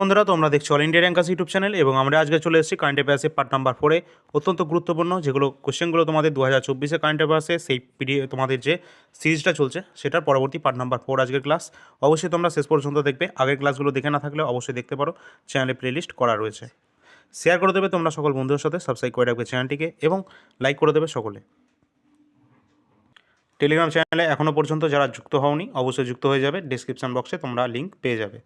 বন্ধুরা, তোমরা দেখছ all India rankers YouTube channel এবং আমরা আজকে চলে এসেছি কারেন্ট অ্যাফেয়ার্সের পার্ট নাম্বার ফোরে অত্যন্ত গুরুত্বপূর্ণ যেগুলো কোশ্চেনগুলো তোমাদের দু হাজার চব্বিশে কারেন্ট অ্যাফেয়ার্সে সেই পিডি তোমাদের যে সিরিজটা চলছে, সেটার পরবর্তী পার্ট নাম্বার ফোর আজকের ক্লাস অবশ্যই তোমরা শেষ পর্যন্ত দেখবে। আগের ক্লাসগুলো দেখে না থাকলে অবশ্যই দেখতে পারো। চ্যানেলে প্লেলিস্ট করা রয়েছে। শেয়ার করে দেবে তোমরা সকল বন্ধুদের সাথে সাবস্ক্রাইব করে রাখবে চ্যানেলটিকে এবং লাইক করে দেবে সকলে। টেলিগ্রাম চ্যানেলে এখনও পর্যন্ত যারা যুক্ত হওনি, অবশ্যই যুক্ত হয়ে যাবে। ডিসক্রিপশন বক্সে তোমরা লিঙ্ক পেয়ে যাবে।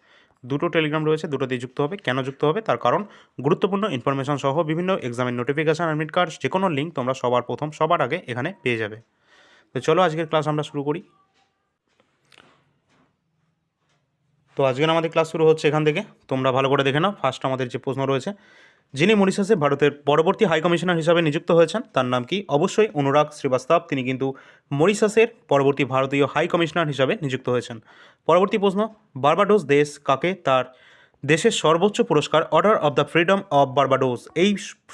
দুটো টেলিগ্রাম রয়েছে, দুটোতেই যুক্ত হবে। কেন যুক্ত হবে? তার কারণ গুরুত্বপূর্ণ ইনফরমেশন সহ বিভিন্ন এক্সামের নোটিফিকেশান অ্যাডমিট কার্ড যে কোনো লিঙ্ক তোমরা সবার প্রথম, সবার আগে এখানে পেয়ে যাবে। তো চলো আজকের ক্লাস আমরা শুরু করি। তো আজকের আমাদের ক্লাস শুরু হচ্ছে এখান থেকে। তোমরা ভালো করে দেখে নাও। ফার্স্ট আমাদের যে প্রশ্ন রয়েছে যিনি মরিশাসে ভারতের পরবর্তী হাই কমিশনার হিসাবে নিযুক্ত হয়েছেন, তার নাম কি? অবশ্যই অনুরাগ শ্রীবাস্তব। তিনি কিন্তু মরিশাসের পরবর্তী ভারতীয় হাই কমিশনার হিসাবে নিযুক্ত হয়েছেন। পরবর্তী প্রশ্ন, বার্বাডোস দেশ কাকে? তার দেশের সর্বোচ্চ পুরস্কার, order of the freedom of Barbados. এই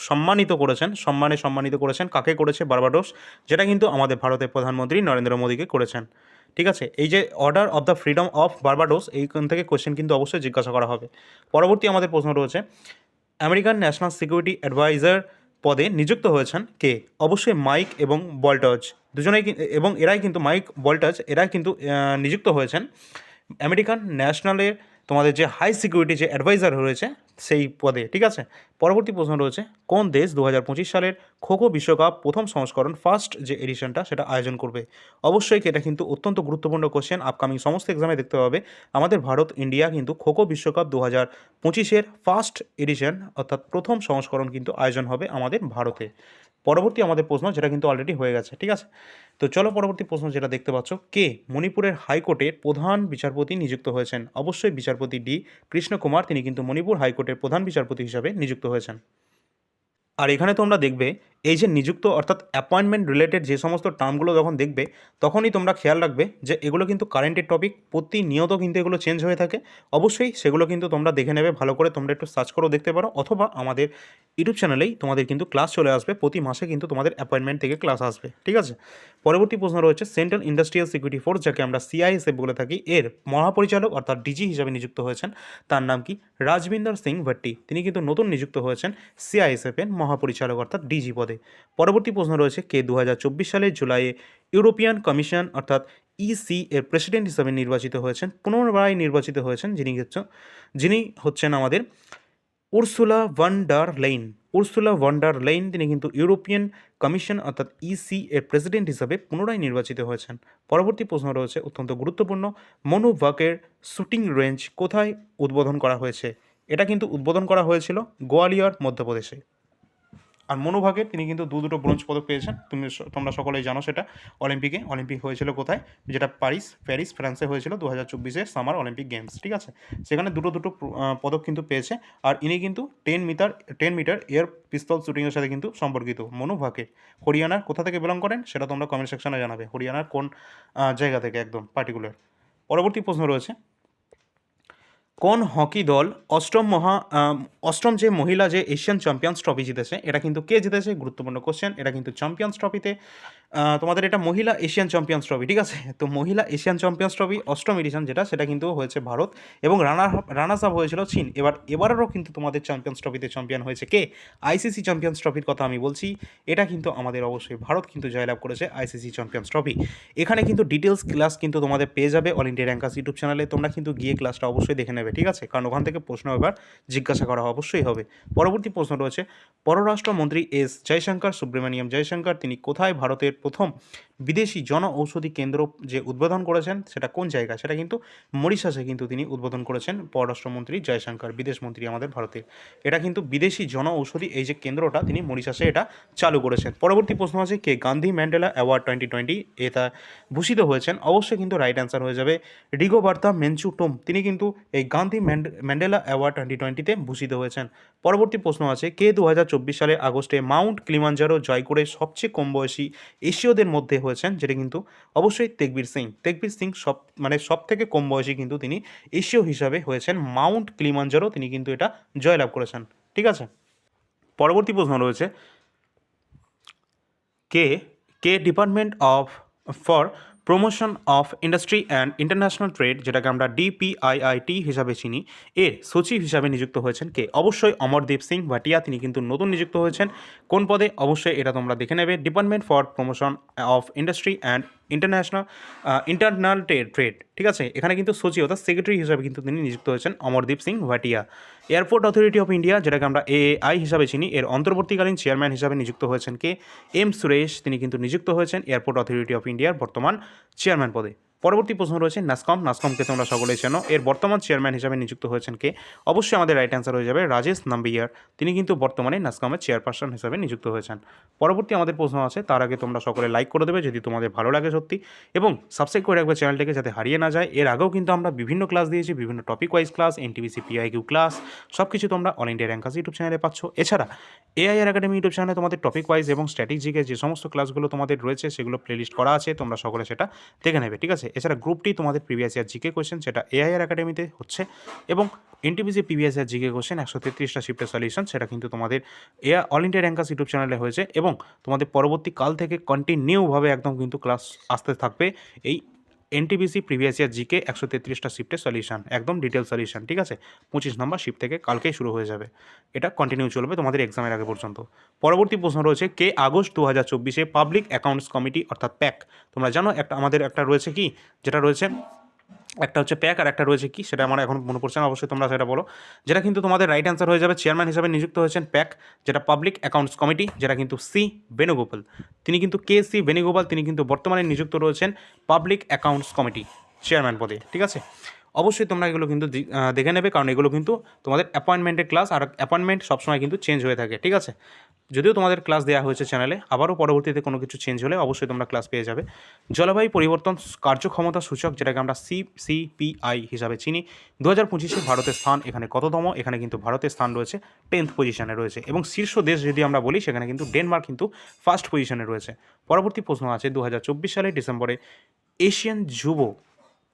সম্মানিত করেছেন, সম্মানে সম্মানিত করেছেন। কাকে করেছে বার্বাডোস? যেটা কিন্তু আমাদের ভারতের প্রধানমন্ত্রী নরেন্দ্র মোদীকে করেছেন। ঠিক আছে? এই যে order of the freedom of Barbados, এইখান থেকে কোয়েশ্চেন কিন্তু অবশ্যই জিজ্ঞাসা করা হবে। পরবর্তী আমাদের প্রশ্ন রয়েছে আমেরিকান ন্যাশনাল সিকিউরিটি অ্যাডভাইজার পদে নিযুক্ত হয়েছেন কে? অবশ্যই মাইক এবং বল্টাজ। দুজনেই এবং এরাই কিন্তু মাইক, বল্টাজ, এরাই কিন্তু নিযুক্ত হয়েছেন। আমেরিকান ন্যাশনালের তোমাদের যে হাই সিকিউরিটি যে অ্যাডভাইজার রয়েছে সেই পদে, ঠিক আছে? পরবর্তী প্রশ্ন রয়েছে, কোন দেশ দু হাজার পঁচিশ সালের খোখো বিশ্বকাপ প্রথম সংস্করণ ফার্স্ট যে এডিশনটা সেটা আয়োজন করবে? অবশ্যই এটা কিন্তু অত্যন্ত গুরুত্বপূর্ণ কোশ্চেন আপকামিং সমস্ত এক্সামে দেখতে হবে আমাদের ভারত, ইন্ডিয়া কিন্তু খোখো বিশ্বকাপ দু হাজার পঁচিশের ফার্স্ট এডিশন অর্থাৎ প্রথম সংস্করণ কিন্তু আয়োজন হবে আমাদের ভারতে। পরবর্তী আমাদের প্রশ্ন, যেটা কিন্তু অলরেডি হয়ে গেছে, ঠিক আছে? তো চলো পরবর্তী প্রশ্ন যেটা দেখতে পাচ্ছ, কে মণিপুরের হাইকোর্টের প্রধান বিচারপতি নিযুক্ত হয়েছেন? অবশ্যই বিচারপতি ডি কৃষ্ণকুমার, তিনি কিন্তু মণিপুর হাইকোর্টের প্রধান বিচারপতি হিসাবে নিযুক্ত হয়েছেন। আর এখানে তোমরা দেখবে এই যে নিযুক্ত অর্থাৎ অ্যাপয়েন্টমেন্ট রিলেটেড যে সমস্ত টার্মগুলো যখন দেখবে, তখনই তোমরা খেয়াল রাখবে যে এগুলো কিন্তু কারেন্টের টপিক প্রতিনিয়ত কিন্তু এগুলো চেঞ্জ হয়ে থাকে। অবশ্যই সেগুলো কিন্তু তোমরা দেখে নেবে, ভালো করে তোমরা একটু সার্চ করেও দেখতে পারো, অথবা আমাদের ইউটিউব চ্যানেলেই তোমাদের কিন্তু ক্লাস চলে আসবে, প্রতি মাসে কিন্তু তোমাদের অ্যাপয়েন্টমেন্ট থেকে ক্লাস আসবে, ঠিক আছে? পরবর্তী প্রশ্ন রয়েছে সেন্ট্রাল ইন্ডাস্ট্রিয়াল সিকিউরিটি ফোর্স যাকে আমরা সিআইএসএফ বলে থাকি, এর মহাপরিচালক অর্থাৎ ডিজি হিসাবে নিযুক্ত হয়েছেন, তার নাম কি? রাজবিন্দর সিং ভট্টি। তিনি কিন্তু নতুন নিযুক্ত হয়েছেন সিআইএসএফ এর মহাপরিচালক অর্থাৎ ডিজি পদে। পরবর্তী প্রশ্ন রয়েছে কে দু সালের জুলাইয়ে ইউরোপিয়ান কমিশন অর্থাৎ ইসি এর প্রেসিডেন্ট হিসাবে নির্বাচিত হয়েছেন পুনরায় নির্বাচিত হয়েছেন যিনি হচ্ছে, যিনি হচ্ছেন আমাদের Ursula von der Leyen. Ursula von der Leyen তিনি কিন্তু ইউরোপিয়ান কমিশন অর্থাৎ ইসি এর প্রেসিডেন্ট হিসাবে পুনরায় নির্বাচিত হয়েছেন। পরবর্তী প্রশ্ন রয়েছে অত্যন্ত গুরুত্বপূর্ণ মনু ভাকের শুটিং রেঞ্জ কোথায় উদ্বোধন করা হয়েছে? এটা কিন্তু উদ্বোধন করা হয়েছিল গোয়ালিয়র মধ্যপ্রদেশে। আর মনোভাগে তিনি কিন্তু দু দুটো ব্রোঞ্জ পদক পেয়েছেন। তুমি তোমরা সকলেই জানো সেটা। অলিম্পিকে, অলিম্পিক হয়েছিল কোথায়? যেটা প্যারিস প্যারিস, ফ্রান্সে হয়েছিল দু হাজার চব্বিশে সামার অলিম্পিক গেমস, ঠিক আছে? সেখানে দুটো দুটো পদক কিন্তু পেয়েছে। আর ইনি কিন্তু ten metre ten metre air pistol শুটিংয়ের সাথে কিন্তু সম্পর্কিত মনু ভাকে হরিয়ানার কোথা থেকে বিলং করেন সেটা তোমরা কমেন্ট সেকশনে জানাবে। হরিয়ানার কোন জায়গা থেকে একদম পার্টিকুলার পরবর্তী প্রশ্ন রয়েছে। কোন হকি দল অষ্টম মহা অষ্টম যে মহিলা যে এশিয়ান চ্যাম্পিয়ন্স ট্রফি জিতেছে, এটা কিন্তু কে জিতেছে? গুরুত্বপূর্ণ কোশ্চেন এটা কিন্তু চ্যাম্পিয়ন্স ট্রফিতে তোমাদের এটা মহিলা এশিয়ান চ্যাম্পিয়ন্স ট্রফি, ঠিক আছে? তো মহিলা এশিয়ান চ্যাম্পিয়ন্স ট্রফি, অষ্টম এডিশন যেটা, সেটা কিন্তু হয়েছে ভারত এবং রানার রানার্স আপ হয়েছিল চীন। এবার, এবারেরও কিন্তু তোমাদের চ্যাম্পিয়ন্স ট্রফিতে চ্যাম্পিয়ন হয়েছে কে? আইসিসি চ্যাম্পিয়ন্স ট্রফির কথা আমি বলছি। এটা কিন্তু আমাদের অবশ্যই, ভারত কিন্তু জয়লাভ করেছে আইসিসি চ্যাম্পিয়ন্স ট্রফি। এখানে কিন্তু ডিটেলস ক্লাস কিন্তু তোমাদের পেয়ে যাবে অল ইন্ডিয়া র্যাঙ্কাস ইউটিউব চ্যানেলে তোমরা কিন্তু গিয়ে ক্লাসটা অবশ্যই দেখে নেবে, ঠিক আছে? কারণ ওখান থেকে প্রশ্ন এবার জিজ্ঞাসা করা অবশ্যই হবে। পরবর্তী প্রশ্ন রয়েছে, পররাষ্ট্রমন্ত্রী এস জয়শঙ্কর, সুব্রমণিয়াম জয়শঙ্কর, তিনি কোথায় ভারতের প্রথম বিদেশি জন ঔষধি কেন্দ্র যে উদ্বোধন করেছেন, সেটা কোন জায়গা? সেটা কিন্তু মরিশাসে কিন্তু তিনি উদ্বোধন করেছেন পররাষ্ট্রমন্ত্রী জয়শঙ্কর বিদেশমন্ত্রী আমাদের ভারতের। এটা কিন্তু বিদেশি জন ঔষধি এই যে কেন্দ্রটা, তিনি মরিশাসে এটা চালু করেছেন। পরবর্তী প্রশ্ন আছে, কে Gandhi Mandela award twenty twenty এটা ভূষিত হয়েছেন? অবশ্যই কিন্তু রাইট অ্যান্সার হয়ে যাবে রিগোবার্তা মেনচুটোম। তিনি কিন্তু এই গান্ধী ম্যান্ড- ম্যান্ডেলা অ্যাওয়ার্ড টোয়েন্টি টোয়েন্টিতে ভূষিত হয়েছেন। পরবর্তী প্রশ্ন আছে, কে দু হাজার চব্বিশ সালে আগস্টে মাউন্ট ক্লিমাঞ্জারো জয় করে সবচেয়ে কম বয়সী এশীয়দের মধ্যে হয়েছেন যেটা কিন্তু অবশ্যই তেকবীর সিং। তেকবীর সিং সব মানে সব থেকে কম বয়সী কিন্তু তিনি এশীয় হিসাবে হয়েছেন। মাউন্ট ক্লিমাঞ্জারও তিনি কিন্তু এটা জয়লাভ করেছেন। ঠিক আছে? পরবর্তী প্রশ্ন রয়েছে, কে কে department of, for promotion of industry and international trade যেটাকে আমরা ডিপিআইআইটি হিসাবে চিনি, এর সচিব হিসাবে নিযুক্ত হয়েছেন কে? অবশ্যই অমরদীপ সিং ভাটিয়া, তিনি কিন্তু নতুন নিযুক্ত হয়েছেন। কোন পদে? অবশ্যই এটা তোমরা দেখে নেবে। Department for promotion of industry and international internal trade trade ঠিক আছে? এখানে কিন্তু সচিব অর্থাৎ সেক্রেটারি হিসাবে কিন্তু তিনি নিযুক্ত হয়েছেন Amardeep Singh Bhatia. Airport authority of India যেটাকে আমরা এআই হিসাবে চিনি, এর অন্তর্বর্তীকালীন চেয়ারম্যান হিসাবে নিযুক্ত হয়েছেন কে? এম সুরেশ তিনি কিন্তু নিযুক্ত হয়েছেন এয়ারপোর্ট অথরিটি অফ ইন্ডিয়ার বর্তমান চেয়ারম্যান পদে। পরবর্তী প্রশ্ন রয়েছে, নাসকম। নাসকমকে তোমরা সকলেই চেনো। এর বর্তমান চেয়ারম্যান হিসাবে নিযুক্ত হয়েছেন কে? অবশ্যই আমাদের রাইট অ্যান্সার হয়ে যাবে রাজেশ নাম্বিয়ার। তিনি কিন্তু বর্তমানে নাসকমের চেয়ারপারসন হিসাবে নিযুক্ত হয়েছেন। পরবর্তী আমাদের প্রশ্ন আছে, তার আগে তোমরা সকলে লাইক করে দেবে যদি তোমাদের ভালো লাগে সত্যি। এবং সাবস্ক্রাইব করে রাখবে চ্যানেলটিকে যাতে হারিয়ে না যায়। এর আগেও কিন্তু আমরা বিভিন্ন ক্লাস দিয়েছি, বিভিন্ন topic wise class NTPC PYQ class সব কিছু তোমরা অল ইন্ডিয়া র্যাঙ্কাস ইউটিউব চ্যানেলে পাচ্ছ। এছাড়া এআইআর একাডেমি ইউটিউব চ্যানেলে তোমাদের টপিক ওয়াইজ এবং স্ট্র্যাটেজিকে যে সমস্ত ক্লাসগুলো তোমাদের রয়েছে, সেগুলো প্লেলিস্ট করা আছে, তোমরা সকলে সেটা দেখে নেবে, ঠিক আছে? এছাড়া গ্রুপটি তোমাদের প্রিভিয়াস ইয়ার জিকে কোয়েশ্চেন সেটা এআইআর একাডেমিতে হচ্ছে। এবং NTPC previous year GK question একশো তেত্রিশটা শিফটের সলিউশন সেটা কিন্তু তোমাদের এয়া অল ইন্ডিয়া র্যাঙ্কাস ইউটিউব চ্যানেলে হয়েছে। এবং তোমাদের পরবর্তী কাল থেকে কন্টিনিউভাবে একদম কিন্তু ক্লাস আসতে থাকবে এই এনটিপিসি প্রিভিয়াস ইয়ার জিকে একশো তেত্রিশটা শিফটের সলিউশন, একদম ডিটেল সলিউশন, ঠিক আছে? পঁচিশ নম্বর শিফট থেকে কালকেই শুরু হয়ে যাবে। এটা কন্টিনিউ চলবে তোমাদের এক্সামের আগে পর্যন্ত। পরবর্তী প্রশ্ন রয়েছে, কে আগস্ট দু হাজার চব্বিশে পাবলিক অ্যাকাউন্টস কমিটি অর্থাৎ প্যাক তোমরা জানো, একটা আমাদের একটা রয়েছে কি? যেটা রয়েছে একটা হচ্ছে প্যাক আর একটা রয়েছে কি, সেটা আমার এখন মনে পড়ছে না, অবশ্যই তোমরা সেটা বলো। যেটা কিন্তু তোমাদের রাইট অ্যান্সার হয়ে যাবে চেয়ারম্যান হিসাবে নিযুক্ত হয়েছেন প্যাক যেটা পাবলিক অ্যাকাউন্টস কমিটি যেটা কিন্তু সি বেণুগোপাল। তিনি কিন্তু কে সি বেণুগোপাল, তিনি কিন্তু বর্তমানে নিযুক্ত রয়েছেন পাবলিক অ্যাকাউন্টস কমিটি চেয়ারম্যান পদে, ঠিক আছে? অবশ্যই তোমরা এগুলো কিন্তু দেখে নেবে, কারণ এগুলো কিন্তু তোমাদের অ্যাপয়েন্টমেন্টের ক্লাস আর অ্যাপয়েন্টমেন্ট সবসময় কিন্তু চেঞ্জ হয়ে থাকে, ঠিক আছে? যদিও তোমাদের ক্লাস দেওয়া হয়েছে চ্যানেলে আবারও পরবর্তীতে কোনো কিছু চেঞ্জ হলে অবশ্যই তোমরা ক্লাস পেয়ে যাবে। জলবায়ু পরিবর্তন কার্যক্ষমতা সূচক, যেটাকে আমরা সি সিপিআই হিসাবে চিনি দু হাজার পঁচিশে ভারতের স্থান এখানে কততম? এখানে কিন্তু ভারতের স্থান রয়েছে টেন্থ পজিশনে রয়েছে। এবং শীর্ষ দেশ যদি আমরা বলি, সেখানে কিন্তু ডেনমার্ক কিন্তু ফার্স্ট পজিশনে রয়েছে। পরবর্তী প্রশ্ন আছে দু হাজার চব্বিশ সালে ডিসেম্বরে এশিয়ান যুব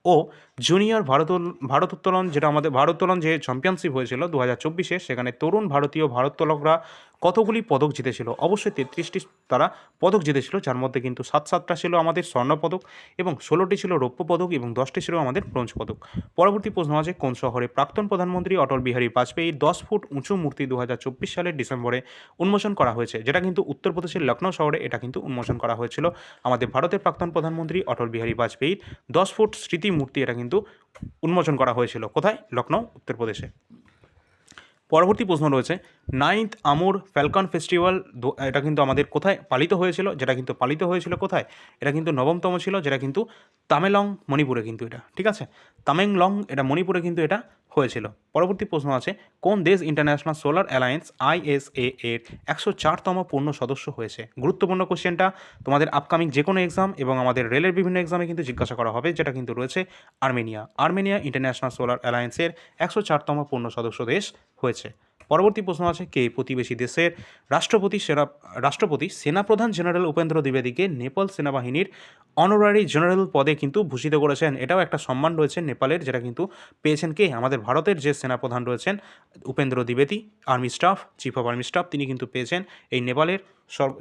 ও জুনিয়র ভারোত্তোলন ভারোত্তোলন যেটা আমাদের ভারোত্তোলন যে চ্যাম্পিয়নশিপ হয়েছিল দু হাজার চব্বিশে, সেখানে তরুণ ভারতীয় ভারোত্তোলকরা কতগুলি পদক জিতেছিল? অবশ্যই তেত্রিশটি তারা পদক জিতেছিল, যার মধ্যে কিন্তু সাত সাতটা ছিল আমাদের স্বর্ণপদক এবং ষোলোটি ছিল রৌপ্য পদক এবং দশটি ছিল আমাদের ব্রোঞ্জ পদক। পরবর্তী প্রশ্ন আছে, কোন শহরে প্রাক্তন প্রধানমন্ত্রী অটল বিহারী বাজপেয়ীর দশ ফুট উঁচু মূর্তি দু হাজার চব্বিশ সালের ডিসেম্বরে উন্মোচন করা হয়েছে? যেটা কিন্তু উত্তরপ্রদেশের লখনৌ শহরে এটা কিন্তু উন্মোচন করা হয়েছিল। আমাদের ভারতের প্রাক্তন প্রধানমন্ত্রী অটল বিহারী বাজপেয়ীর দশ ফুট স্মৃতি মূর্তি এটা কিন্তু উন্মোচন করা হয়েছিল। কোথায়? লখনৌ উত্তরপ্রদেশে। পরবর্তী প্রশ্ন রয়েছে, নাইন্থ আমুর ফ্যালকন ফেস্টিভ্যাল এটা কিন্তু আমাদের কোথায় পালিত হয়েছিল? যেটা কিন্তু পালিত হয়েছিল কোথায়? এটা কিন্তু নবমতম ছিল, যেটা কিন্তু তামেলং মণিপুরে কিন্তু এটা, ঠিক আছে? তামেংলং, এটা মণিপুরে কিন্তু এটা হয়েছিল। পরবর্তী প্রশ্ন আছে, কোন দেশ ইন্টারন্যাশনাল সোলার অ্যালায়েন্স আইএসএ এর একশো চারতম পূর্ণ সদস্য হয়েছে? গুরুত্বপূর্ণ কোশ্চেনটা তোমাদের আপকামিং যে কোনো এক্সাম এবং আমাদের রেলের বিভিন্ন এক্সামে কিন্তু জিজ্ঞাসা করা হবে, যেটা কিন্তু রয়েছে আর্মেনিয়া। আর্মেনিয়া ইন্টারন্যাশনাল সোলার অ্যালায়েন্সের একশো চারতম পূর্ণ সদস্য দেশ হয়েছে। পরবর্তী প্রশ্ন আছে কে প্রতিবেশী দেশের রাষ্ট্রপতি সেনা, রাষ্ট্রপতি সেনাপ্রধান জেনারেল উপেন্দ্র দ্বিবেদীকে নেপাল সেনাবাহিনীর অনারারি জেনারেল পদে কিন্তু ভূষিত করেছেন? এটাও একটা সম্মান রয়েছে নেপালের, যেটা কিন্তু পেয়েছেন কে? আমাদের ভারতের যে সেনাপ্রধান রয়েছেন Upendra দ্বিবেদী army staff chief of army staff তিনি কিন্তু পেয়েছেন এই নেপালের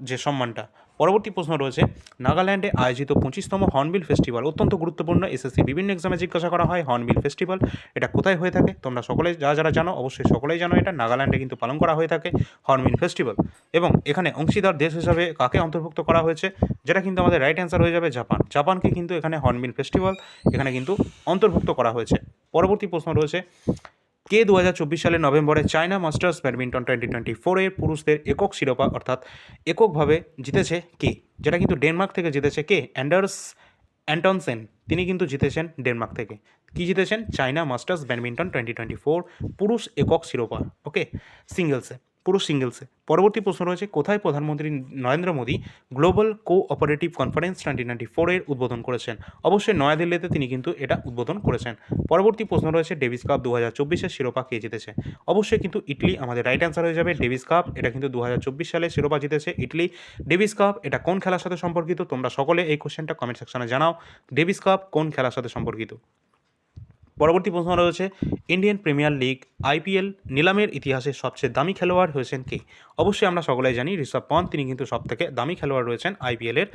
যে সম্মানটা। পরবর্তী প্রশ্ন রয়েছে, নাগাল্যান্ডে আয়োজিত পঁচিশতম হর্নবিল ফেস্টিভ্যাল অত্যন্ত গুরুত্বপূর্ণ এসএসসি বিভিন্ন এক্সামে জিজ্ঞাসা করা হয় হর্নবিল ফেস্টিভ্যাল এটা কোথায় হয়ে থাকে? তোমরা সকলে যারা যারা জানো, অবশ্যই সকলেই জানো এটা, নাগাল্যান্ডে কিন্তু পালন করা হয়ে থাকে হর্নবিল ফেস্টিভ্যাল এবং এখানে অংশীদার দেশ হিসাবে কাকে অন্তর্ভুক্ত করা হয়েছে? যেটা কিন্তু আমাদের রাইট অ্যান্সার হয়ে যাবে জাপান। জাপানকে কিন্তু এখানে হর্নবিল ফেস্টিভ্যাল এখানে কিন্তু অন্তর্ভুক্ত করা হয়েছে। পরবর্তী প্রশ্ন রয়েছে কে দু হাজার চব্বিশ সালের নভেম্বরে China masters badminton twenty twenty ফোরের পুরুষদের একক শিরোপা, অর্থাৎ এককভাবে জিতেছে কে? যেটা কিন্তু ডেনমার্ক থেকে জিতেছে কে? অ্যান্ডার্স অ্যান্টনসেন। তিনি কিন্তু জিতেছেন ডেনমার্ক থেকে। কি জিতেছেন? China masters badminton twenty twenty four পুরুষ একক শিরোপা। ওকে? সিঙ্গেলসে। পুরুষ সিঙ্গেলসে। পরবর্তী প্রশ্ন রয়েছে, কোথায় প্রধানমন্ত্রী Narendra Modi global co operative conference twenty twenty ফোরের উদ্বোধন করেছেন? অবশ্যই নয়াদিল্লিতে তিনি কিন্তু এটা উদ্বোধন করেছেন। পরবর্তী প্রশ্ন রয়েছে, ডেভিস কাপ দু হাজার চব্বিশের শিরোপা কে জিতেছে? অবশ্যই কিন্তু ইটলি, আমাদের রাইট অ্যান্সার হয়ে যাবে ডেভিস কাপ, এটা কিন্তু দু হাজার চব্বিশ সালে শিরোপা জিতেছে ইটলি। ডেভিস কাপ, এটা কোন খেলার সাথে সম্পর্কিত? তোমরা সকলে এই কোশ্চেনটা কমেন্ট সেকশনে জানাও। ডেভিস কাপ কোন খেলার সাথে সম্পর্কিত? পরবর্তী প্রশ্ন রয়েছে ইন্ডিয়ান প্রিমিয়ার লিগ আইপিএল নিলামের ইতিহাসে সবচেয়ে দামি খেলোয়াড় হয়েছেন কে? অবশ্যই আমরা সকলেই জানি ঋষভ পন্থ তিনি কিন্তু সব থেকে দামি খেলোয়াড় রয়েছেন আইপিএলের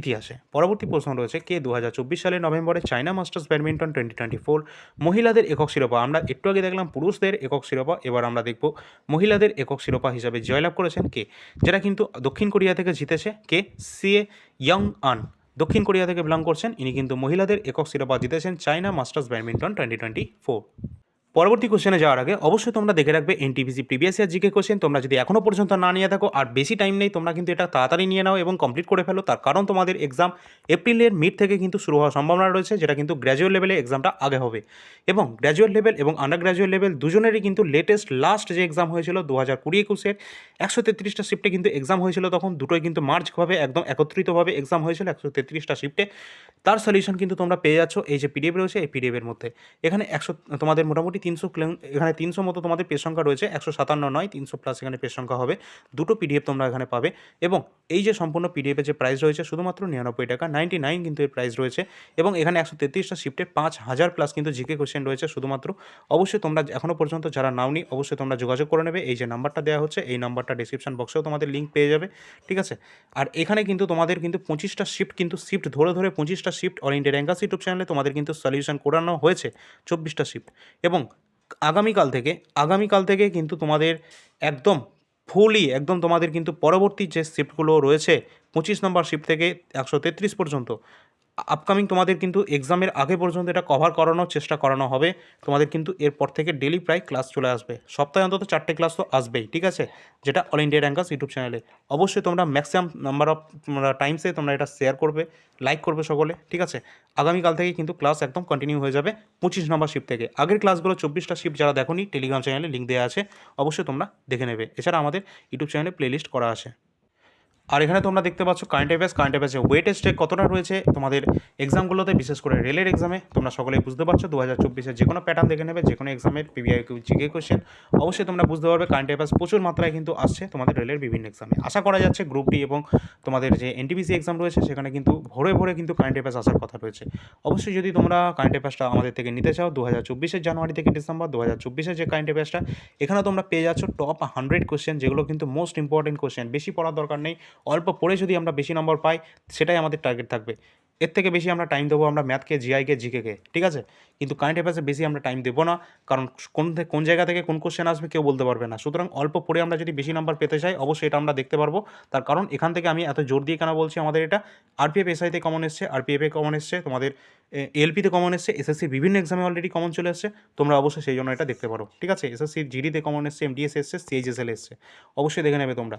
ইতিহাসে। পরবর্তী প্রশ্ন রয়েছে, কে দু হাজার চব্বিশ সালের নভেম্বরে China masters badminton twenty twenty four মহিলাদের একক শিরোপা? আমরা একটু আগে দেখলাম পুরুষদের একক শিরোপা, এবার আমরা দেখব মহিলাদের একক শিরোপা হিসাবে জয়লাভ করেছেন কে? যেটা কিন্তু দক্ষিণ কোরিয়া থেকে জিতেছে কে? সিএ ইয়ং আন দক্ষিণ কোরিয়া থেকে বিলং করছেন। ইনি কিন্তু মহিলাদের একক শিরোপা জিতেছেন China masters badminton twenty twenty four পরবর্তী কোশ্চেনে যাওয়ার আগে অবশ্যই তোমরা দেখে রাখবে NTPC previous year GK question তোমরা যদি এখনও পর্যন্ত না নিয়ে থাকো, আর বেশি টাইম নেই, তোমরা কিন্তু এটা তাড়াতাড়ি নিয়ে নাও এবং কমপ্লিট করে ফেলো। তার কারণ তোমাদের এক্সাম এপ্রিলের মিড থেকে কিন্তু শুরু হওয়ার সম্ভাবনা রয়েছে, যেটা কিন্তু গ্র্যাজুয়েট লেভেলে এক্সামটা আগে হবে। এবং গ্র্যাজুয়েট লেভেল এবং আন্ডার গ্র্যাজুয়েট লেভেল দুজনেরই কিন্তু লেটেস্ট লাস্ট যে এক্সাম হয়েছিল দু হাজার কুড়ি একুশের, একশো তেত্রিশটা শিফটে কিন্তু এক্সাম হয়েছিল তখন। দুটোই কিন্তু মার্চভাবে একদম একত্রিতভাবে এক্সাম হয়েছিল, একশো তেত্রিশটা শিফটে তার সলিউশন কিন্তু তোমরা পেয়ে যাচ্ছ, এই যে পিডিএফ রয়েছে, এই পিডিএফের মধ্যে। এখানে একশো, তোমাদের মোটামুটি তিনশো এখানে তিনশো মতো তোমাদের পেজ সংখ্যা রয়েছে, একশো সাতান্ন নয়, তিনশো প্লাস এখানে পেজ সংখ্যা হবে। দুটো পিডিএফ তোমরা এখানে পাবে এবং এই যে সম্পূর্ণ পিডিএফের যে প্রাইস রয়েছে শুধুমাত্র নিরানব্বই টাকা নাইনটি নাইন কিন্তু এর প্রাইস রয়েছে এবং এখানে একশো তেত্রিশটা শিফটে পাঁচ হাজার প্লাস কিন্তু জিকে কোশ্চেন রয়েছে শুধুমাত্র। অবশ্যই তোমরা এখনও পর্যন্ত যারা নাওনি, অবশ্যই তোমরা যোগাযোগ করে নেবে। এই যে নাম্বারটা দেওয়া হচ্ছে, এই নাম্বারটা ডিসক্রিপশন বক্সেও তোমাদের লিঙ্ক পেয়ে যাবে, ঠিক আছে? আর এখানে কিন্তু তোমাদের কিন্তু পঁচিশটা শিফট কিন্তু শিফট ধরে ধরে পঁচিশটা shift all India rankers YouTube চ্যানেলে তোমাদের কিন্তু সলিউশন করানো হয়েছে, চব্বিশটা শিফট এবং আগামীকাল থেকে আগামীকাল থেকে কিন্তু তোমাদের একদম ফুলি একদম তোমাদের কিন্তু পরবর্তী যে শিফটগুলো রয়েছে, পঁচিশ নম্বর শিফট থেকে একশো তেত্রিশ পর্যন্ত আপকামিং তোমাদের কিন্তু এক্সামের আগে পর্যন্ত এটা কভার করানোর চেষ্টা করানো হবে। তোমাদের কিন্তু এরপর থেকে ডেলি প্রায় ক্লাস চলে আসবে। সপ্তাহে অন্তত চারটে ক্লাস তো আসবেই, ঠিক আছে? যেটা অল ইন্ডিয়া র্যাঙ্কাস ইউটিউব চ্যানেলে অবশ্যই তোমরা ম্যাক্সিমাম নাম্বার অফ টাইমসে তোমরা এটা শেয়ার করবে লাইক করবে সকলে, ঠিক আছে? আগামীকাল থেকে কিন্তু ক্লাস একদম কন্টিনিউ হয়ে যাবে পঁচিশ নম্বর শিফট থেকে। আগের ক্লাসগুলো চব্বিশটা শিফট যারা দেখোনি টেলিগ্রাম চ্যানেলে লিঙ্ক দেওয়া আছে, অবশ্যই তোমরা দেখে নেবে। এছাড়া আমাদের ইউটিউব চ্যানেলে প্লেলিস্ট করা আছে। আর এখানে তোমরা দেখতে পাচ্ছ কারেন্ট অ্যাফেয়ার্স কারেন্ট অ্যাফেয়ার্সে ওয়েটেজটে কতটা রয়েছে। তোমাদের এক্সামগুলোতে বিশেষ করে রেলের এক্সামে তোমরা সকলেই বুঝতে পারছ দু হাজার চব্বিশের যে কোনো প্যাটার্ন দেখে নেবে, যে কোনো এক্সামের পিবিআই জিকে কোশ্চেন অবশ্যই তোমরা বুঝতে পারবে কারেন্ট অ্যাফেয়ার্স প্রচুর মাত্রায় কিন্তু আসছে তোমাদের রেলের বিভিন্ন এক্সামে আশা করা যাচ্ছে গ্রুপ ডি এবং তোমাদের যে এনটিপিসি এক্সাম রয়েছে, সেখানে কিন্তু ভরে ভরে কিন্তু কারেন্ট অ্যাফেয়ার্স আসার কথা রয়েছে। অবশ্যই যদি তোমরা কারেন্ট অ্যাফেয়ার্সটা আমাদের থেকে নিতে চাও দু হাজার চব্বিশের জানুয়ারি থেকে ডিসেম্বর দু হাজার চব্বিশের যে কারেন্ট অ্যাফেয়ার্সটা এখানে তোমরা পেয়ে যাচ্ছ টপ হান্ড্রেড কোশ্চেন যেগুলো কিন্তু মোস্ট ইম্পর্টেন্ট কোশ্চেন বেশি পড়ার দরকার নেই অল্প পড়ে যদি আমরা বেশি নম্বর পাই, সেটাই আমাদের টার্গেট থাকবে। এর থেকে বেশি আমরা টাইম দেবো আমরা ম্যাথকে জিআইকে জিকেকে ঠিক আছে? কিন্তু কারেন্ট অ্যাফেয়ার্সে বেশি আমরা টাইম দেবো না। কারণ কোন কোন জায়গা থেকে কোন কোশ্চেন আসবে কেউ বলতে পারবে না। সুতরাং অল্প পড়ে আমরা যদি বেশি নাম্বার পেতে চাই, অবশ্যই এটা আমরা দেখতে পারব। তার কারণ এখান থেকে আমি এত জোর দিয়ে কেন বলছি আমাদের এটা? আরপিএফ এসআইতে কমন এসছে আরপিএফে কমন এসছে, তোমাদের এলপিতে কমন এসছে এসএসসির বিভিন্ন এক্সামে অলরেডি কমন চলে এসছে, তোমরা অবশ্যই সেই জন্য এটা দেখতে পারো। ঠিক আছে? এসএসসির জিডিতে কমন এসছে এমডিএস এসছে সিএইচএসএল এসছে। অবশ্যই দেখে নেবে তোমরা।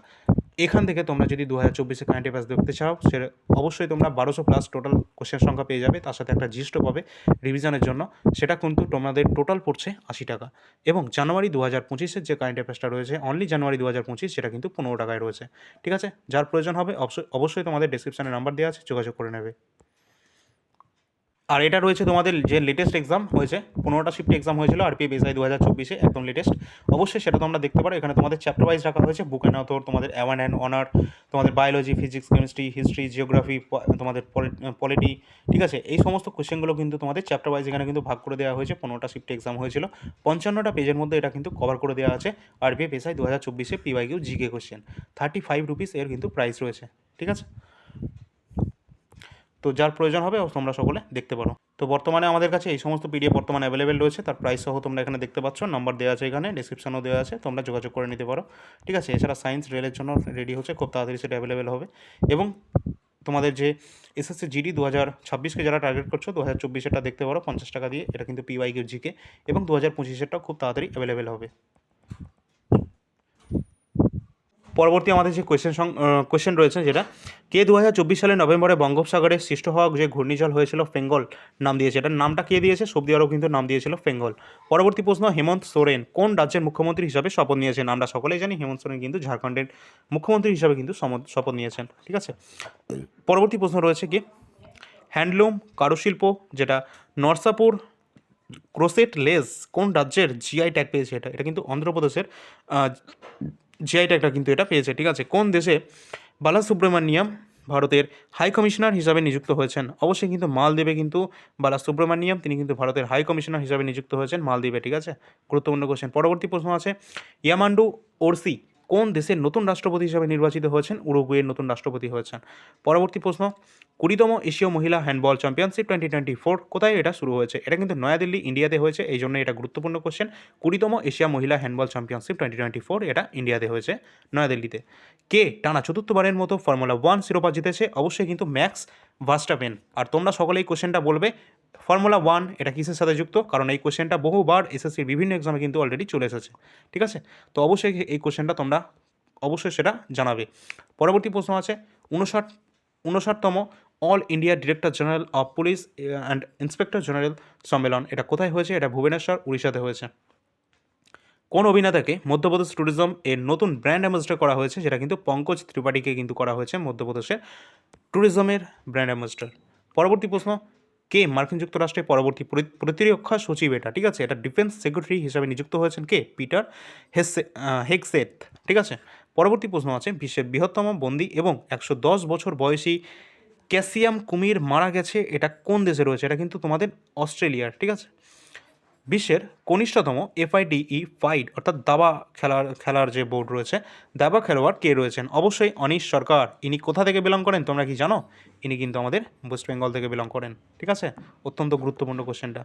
এখান থেকে তোমরা যদি দু হাজার চব্বিশে কারেন্ট অ্যাফেয়ার্স দেখতে চাও সে অবশ্যই তোমরা বারোশো প্লাস টোটাল কোশ্চেন সংখ্যা পেয়ে যাবে। তার সাথে একটা জিস্টও পাবে রিভিশনের জন্য। সেটা কিন্তু তোমাদের টোটাল পড়ছে আশি টাকা। এবং জানুয়ারি দু হাজার পঁচিশের যে কারেন্ট অ্যাফেয়ার্সটা রয়েছে অনলি জানুয়ারি দু হাজার পঁচিশ সেটা কিন্তু পনেরো টাকায় রয়েছে। ঠিক আছে? যার প্রয়োজন হবে, অবশ্যই তোমাদের ডিসক্রিপশানে নাম্বার দেওয়া আছে, যোগাযোগ করে নেবে। আর এটা রয়েছে তোমাদের যে লেটেস্ট এক্সাম হয়েছে, পনেরোটা শিফট এক্সাম হয়েছিল আর পিএফএসআই দু হাজার চব্বিশে, একদম লেটেস্ট অবশ্যই সেটা তোমরা দেখতে পারো। এখানে তোমাদের চ্যাপ্টার ওয়াইজ রাখা হয়েছে বুক অ্যান্ড অথর তোমাদের অ্যাওয়ান অ্যান্ড অনার তোমাদের biology physics chemistry history geography তোমাদের পলিটি ঠিক আছে? এই সমস্ত কোশ্চেনগুলো কিন্তু তোমাদের চ্যাপ্টার ওয়াইজ এখানে কিন্তু ভাগ করে দেওয়া হয়েছে, পনেরোটা শিফট এক্সাম হয়েছিল। পঞ্চান্নটা পেজের মধ্যে এটা কিন্তু কভার করে দেওয়া আছে আর পিএফএসআই দু হাজার চব্বিশে PY Q GK question thirty five rupees এর কিন্তু প্রাইস রয়েছে, ঠিক আছে? তো যার প্রয়োজন হবে তোমরা সকলে দেখতে পারো। তো বর্তমানে আমাদের কাছে এই সমস্ত পিডিএফ বর্তমানে অ্যাভেলেবেল রয়েছে, তার প্রাইস সহ তোমরা এখানে দেখতে পাচ্ছ নাম্বার দেওয়া আছে এখানে ডিসক্রিপশনও দেওয়া আছে, তোমরা যোগাযোগ করে নিতে পারো। ঠিক আছে, এছাড়া সায়েন্স রেলের জন্য রেডি হচ্ছে, খুব তাড়াতাড়ি সেটা অ্যাভেলেবেল হবে। এবং তোমাদের যে এসএসসি জিডি দু হাজার ছাব্বিশকে যারা টার্গেট করছ দু হাজার চব্বিশেরটা দেখতে পারো, পঞ্চাশ টাকা দিয়ে, এটা কিন্তু পিওয়াই জিকে এবং দু হাজার পঁচিশেরটাও খুব তাড়াতাড়ি অ্যাভেলেবেল হবে। পরবর্তী আমাদের যে কোয়েশ্চেন সং কোয়েশ্চেন রয়েছে যেটা, কে দু সালের নভেম্বরে বঙ্গোপসাগরে সৃষ্ট হওয়া যে ঘূর্ণিঝড় হয়েছিল ফেঙ্গল, নাম দিয়েছে। এটার নামটা কে দিয়েছে? সৌদি আরব কিন্তু নাম দিয়েছিল ফেঙ্গল। পরবর্তী প্রশ্ন, হেমন্ত সোরেন কোন রাজ্যের মুখ্যমন্ত্রী হিসাবে শপথ নিয়েছেন? আমরা সকলেই জানি হেমন্ত সোরেন কিন্তু ঝাড়খণ্ডের মুখ্যমন্ত্রী হিসাবে কিন্তু শপথ নিয়েছেন। ঠিক আছে? পরবর্তী প্রশ্ন রয়েছে কি? হ্যান্ডলুম কারুশিল্প, যেটা নরসাপুর ক্রোসেট লেস কোন রাজ্যের জিআই ট্যাগ পেয়েছে এটা? এটা কিন্তু অন্ধ্রপ্রদেশের জিআই ট্যাগটা কিন্তু এটা পেয়েছে, ঠিক আছে? কোন দেশে বালাসুব্রমণ্যম ভারতের হাই কমিশনার হিসাবে নিযুক্ত হয়েছেন? অবশ্যই কিন্তু মালদ্বীপে কিন্তু বালা সুব্রমণিয়াম তিনি কিন্তু ভারতের হাই কমিশনার হিসাবে নিযুক্ত হয়েছেন মালদ্বীপে, ঠিক আছে? গুরুত্বপূর্ণ কোশ্চেন পরবর্তী প্রশ্ন আছে, ইয়ামান্ডু ওরসি কোন দেশের নতুন রাষ্ট্রপতি হিসাবে নির্বাচিত হয়েছেন? উরুগুয়ের নতুন রাষ্ট্রপতি হয়েছেন। পরবর্তী প্রশ্ন, কুড়িতম এশীয় মহিলা handball championship twenty twenty four কোথায় এটা শুরু হয়েছে? এটা কিন্তু নয়াদিল্লি, ইন্ডিয়াতে হয়েছে, এই জন্য এটা গুরুত্বপূর্ণ কোশ্চেন কুড়িতম এশিয়া মহিলা handball championship twenty twenty four এটা ইন্ডিয়াতে হয়েছে, নয়াদিল্লিতে। কে টানা চতুর্থবারের মতো ফর্মুলা ওয়ান শিরোপা জিতেছে? অবশ্যই কিন্তু ম্যাক্স ভাস্টাপেন আর তোমরা সকলেই কোশ্চেনটা বলবে ফর্মুলা ওয়ান এটা কিসের সাথে যুক্ত? কারণ এই কোশ্চেনটা বহুবার এসএসসির বিভিন্ন এক্সামে কিন্তু অলরেডি চলে এসেছে। ঠিক আছে? তো অবশ্যই এই কোশ্চেনটা তোমরা অবশ্যই সেটা জানাবে। পরবর্তী প্রশ্ন আছে, উনষাট, উনষাটতম all India director general of police and inspector general সম্মেলন, এটা কোথায় হয়েছে? এটা ভুবনেশ্বর, উড়িষ্যাতে হয়েছে। কোন অভিনেতাকে মধ্যপ্রদেশ ট্যুরিজম এর নতুন ব্র্যান্ড অ্যাম্বাসডার করা হয়েছে? যেটা কিন্তু পঙ্কজ ত্রিপাঠীকে কিন্তু করা হয়েছে মধ্যপ্রদেশের ট্যুরিজমের ব্র্যান্ড অ্যাম্বাসডার পরবর্তী প্রশ্ন কে? মার্কিন যুক্তরাষ্ট্রের পরবর্তী প্রতিরক্ষা সচিব এটা, ঠিক আছে? এটা ডিফেন্স সেক্রেটারি হিসাবে নিযুক্ত হয়েছেন কে? পিটার হেসে ঠিক আছে? পরবর্তী প্রশ্ন আছে, বিশ্বের বৃহত্তম বন্দি এবং একশো দশ বছর বয়সী ক্যাসিয়াম কুমির মারা গেছে, এটা কোন দেশে রয়েছে? এটা কিন্তু তোমাদের অস্ট্রেলিয়ার, ঠিক আছে? বিশ্বের কনিষ্ঠতম এফআইডিই ফাইট, অর্থাৎ দাবা খেলার খেলার যে বোর্ড রয়েছে, দাবা খেলোয়াড় কে রয়েছেন? অবশ্যই অনিশ সরকার। ইনি কোথা থেকে বিলং করেন তোমরা কি জানো? ইনি কিন্তু আমাদের ওয়েস্ট বেঙ্গল থেকে বিলং করেন। ঠিক আছে? অত্যন্ত গুরুত্বপূর্ণ কোশ্চেনটা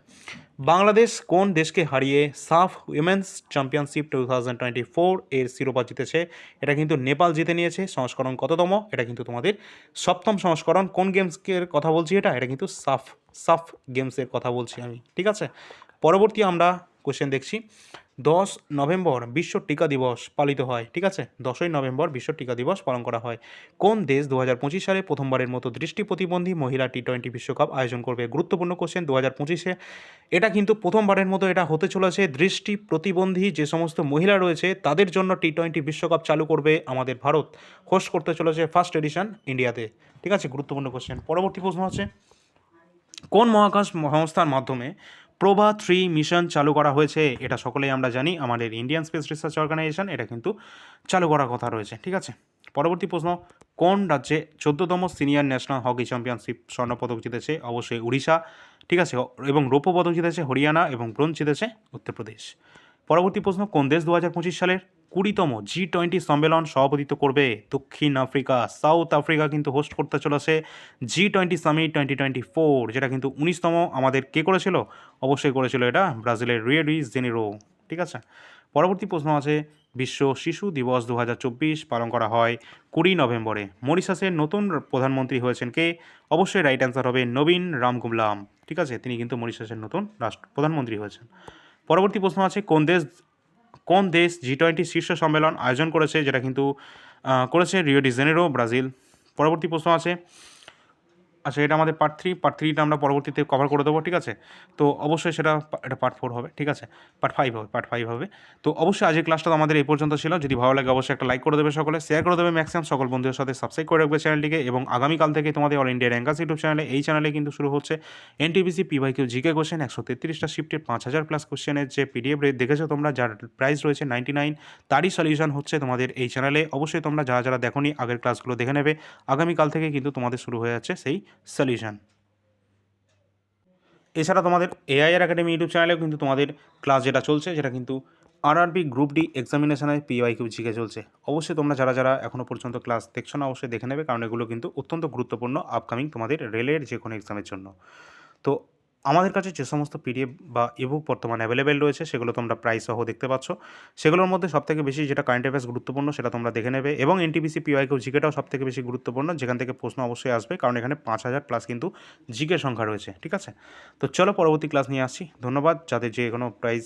বাংলাদেশ কোন দেশকে হারিয়ে SAFF women's championship two thousand twenty four এর শিরোপা জিতেছে? এটা কিন্তু নেপাল জিতে নিয়েছে। সংস্করণ কততম? এটা কিন্তু তোমাদের সপ্তম সংস্করণ। কোন গেমসের কথা বলছি এটা? এটা কিন্তু সাফ সাফ গেমসের কথা বলছি আমি। ঠিক আছে? পরবর্তী আমরা কোশ্চেন দেখছি। দশ নভেম্বর বিশ্ব টিকা দিবস পালিত হয়, ঠিক আছে? দশই নভেম্বর বিশ্ব টিকা দিবস পালন করা হয়। কোন দেশ দু হাজার পঁচিশ সালে প্রথমবারের মতো দৃষ্টি প্রতিবন্ধী মহিলা টি টোয়েন্টি বিশ্বকাপ আয়োজন করবে? গুরুত্বপূর্ণ কোশ্চেন দু হাজার পঁচিশে। এটা কিন্তু প্রথমবারের মতো এটা হতে চলেছে। দৃষ্টি প্রতিবন্ধী যে সমস্ত মহিলা রয়েছে, তাদের জন্য টি টোয়েন্টি বিশ্বকাপ চালু করবে আমাদের ভারত। হোস্ট করতে চলেছে ফার্স্ট এডিশন ইন্ডিয়াতে। ঠিক আছে? গুরুত্বপূর্ণ কোশ্চেন পরবর্তী প্রশ্ন আছে। কোন মহাকাশ সংস্থার মাধ্যমে প্রভা থ্রি মিশন চালু করা হয়েছে। এটা সকলেই আমরা জানি। আমাদের ইন্ডিয়ান স্পেস রিসার্চ অর্গানাইজেশন এটা কিন্তু চালু করার কথা রয়েছে। ঠিক আছে? পরবর্তী প্রশ্ন, কোন রাজ্যে চোদ্দতম সিনিয়র ন্যাশনাল হকি চ্যাম্পিয়নশিপ স্বর্ণপদক জিতেছে? অবশ্যই উড়িষ্যা। ঠিক আছে? এবং রৌপ্য পদক জিতেছে হরিয়ানা এবং ব্রোঞ্জ জিতেছে উত্তরপ্রদেশ। পরবর্তী প্রশ্ন, কোন দেশ দু সালের কুড়িতম জি টোয়েন্টি সম্মেলন সভাপতিত্ব করবে দক্ষিণ আফ্রিকা। সাউথ আফ্রিকা কিন্তু হোস্ট করতে চলেছে G twenty summit twenty twenty four যেটা কিন্তু উনিশতম আমাদের কে করেছিল? অবশ্যই করেছিল এটা ব্রাজিলের রিয়েডি জেনিরো ঠিক আছে? পরবর্তী প্রশ্ন আছে, বিশ্ব শিশু দিবস দু হাজার চব্বিশ পালন করা হয় কুড়ি নভেম্বরে। মরিশাসের নতুন প্রধানমন্ত্রী হয়েছেন কে? অবশ্যই রাইট অ্যান্সার হবে নবীন রামগুমলাম ঠিক আছে? তিনি কিন্তু মরিশাসের নতুন রাষ্ট্র, প্রধানমন্ত্রী হয়েছেন। পরবর্তী প্রশ্ন আছে, কোন দেশ কোন দেশ জি টোয়েন্টি শীর্ষ সম্মেলন আয়োজন করেছে, যেটা কিন্তু করেছে রিও ডি জেনেরো ব্রাজিল পরবর্তী প্রশ্ন আছে। আচ্ছা এটা আমাদের পার্ট থ্রি পার্ট থ্রিটা আমরা পরবর্তীতে কভার করে দেবো, ঠিক আছে? তো অবশ্যই সেটা এটা পার্ট ফোর হবে, ঠিক আছে? পার্ট ফাইভ হবে পার্ট ফাইভ হবে। তো অবশ্যই আজকের ক্লাসটা আমাদের এই পর্যন্ত ছিল। যদি ভালো লাগে, অবশ্যই একটা লাইক করে দেবে সকলে শেয়ার করে দেবে ম্যাক্সিমাম সকল বন্ধুদের সাথে সাবস্ক্রাইব করে রাখবে চ্যানেলটিকে এবং আগামীকাল থেকে তোমাদের অল ইন্ডিয়া র্যাঙ্কাস ইউটিউব চ্যানেলে এই চ্যানেলে কিন্তু শুরু হচ্ছে NTPC PY Q GK question একশো তেত্রিশটা শিফটের পাঁচ হাজার প্লাস কোশ্চেনের যে পিডিএফ দেখেছ তোমরা, যার প্রাইস রয়েছে নাইনটি নাইন তারই সলিউশন হচ্ছে তোমাদের এই চ্যানেলে অবশ্যই তোমরা যারা যারা দেখোনি, আগের ক্লাসগুলো দেখে নেবে। আগামীকাল থেকে কিন্তু তোমাদের শুরু হয়ে যাচ্ছে সেই সলিউশন এছাড়া তোমাদের এআইআর একাডেমি ইউটিউব চ্যানেলেও কিন্তু তোমাদের ক্লাস যেটা চলছে, সেটা কিন্তু আরআরবি গ্রুপ ডি এক্সামিনেশনে পিওয়াই কিউ জিকে চলছে। অবশ্যই তোমরা যারা যারা এখনও পর্যন্ত ক্লাস দেখছ না, অবশ্যই দেখে নেবে, কারণ এগুলো কিন্তু অত্যন্ত গুরুত্বপূর্ণ আপকামিং তোমাদের রেলের যে কোনো এক্সামের জন্য। তো আমাদের কাছে যে সমস্ত পিডিএফ বা ইবুক বর্তমানে অ্যাভেলেবেল রয়েছে, সেগুলো তোমরা প্রাইস সহ দেখতে পাচ্ছ। সেগুলোর মধ্যে সবথেকে বেশি যেটা কারেন্ট অ্যাফেয়ার্স গুরুত্বপূর্ণ সেটা তোমরা দেখে নেবে এবং এনটিপিসি পিওয়াই কিউ জিকেটাও সবথেকে বেশি গুরুত্বপূর্ণ। যেখান থেকে প্রশ্ন অবশ্যই আসবে, কারণ এখানে পাঁচ হাজার প্লাস কিন্তু জিকে সংখ্যা রয়েছে, ঠিক আছে? তো চলো পরবর্তী ক্লাস নিয়ে আসছি ধন্যবাদ। যাদের যে কোনো প্রাইজ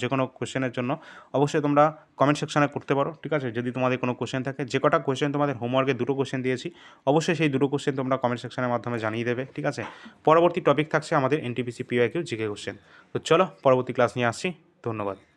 যে কোনো কোয়েশ্চেনের জন্য অবশ্যই তোমরা কমেন্ট সেকশনে করতে পারো, ঠিক আছে? যদি তোমাদের কোনো কোশ্চেন থাকে, যে কটা কোশ্চেন তোমাদের হোমওয়ার্কে দুটো কোশ্চেন দিয়েছি, অবশ্যই সেই দুটো কোশ্চেন তোমরা কমেন্ট সেকশনের মাধ্যমে জানিয়ে দেবে, ঠিক আছে? পরবর্তী টপিক থাকছে আমাদের NTPC PY Q GK question তো চলো, পরবর্তী ক্লাস নিয়ে আসছি, ধন্যবাদ।